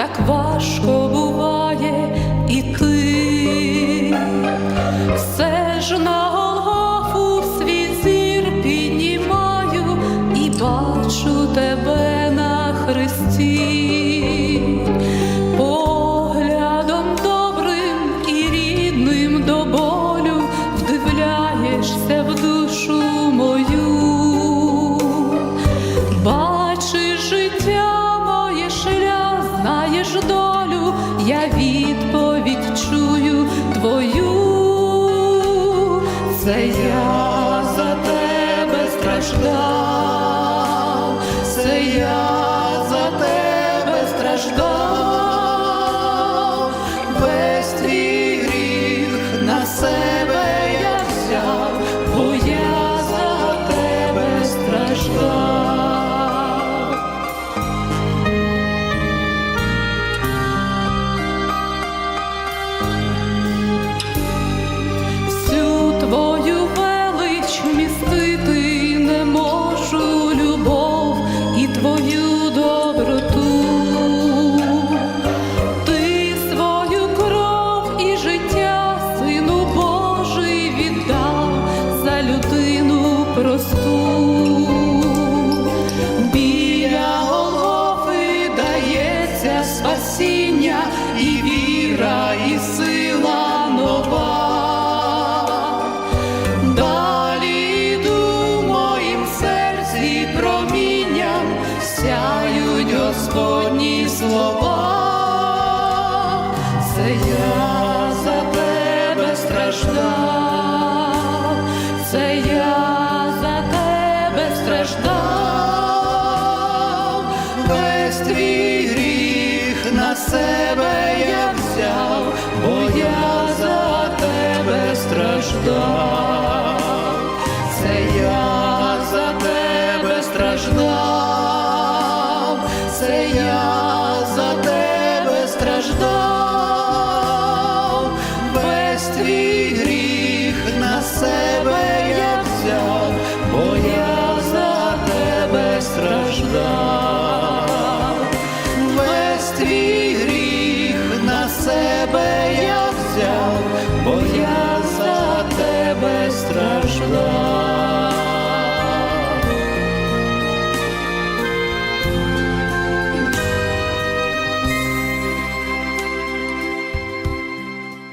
так важко буває іти, все ж на Голгофу свій зір піднімаю і бачу тебе. долю, я відповідь чую твою. себе я взяв, бо я за тебе страждав, це я за тебе страждав, це я.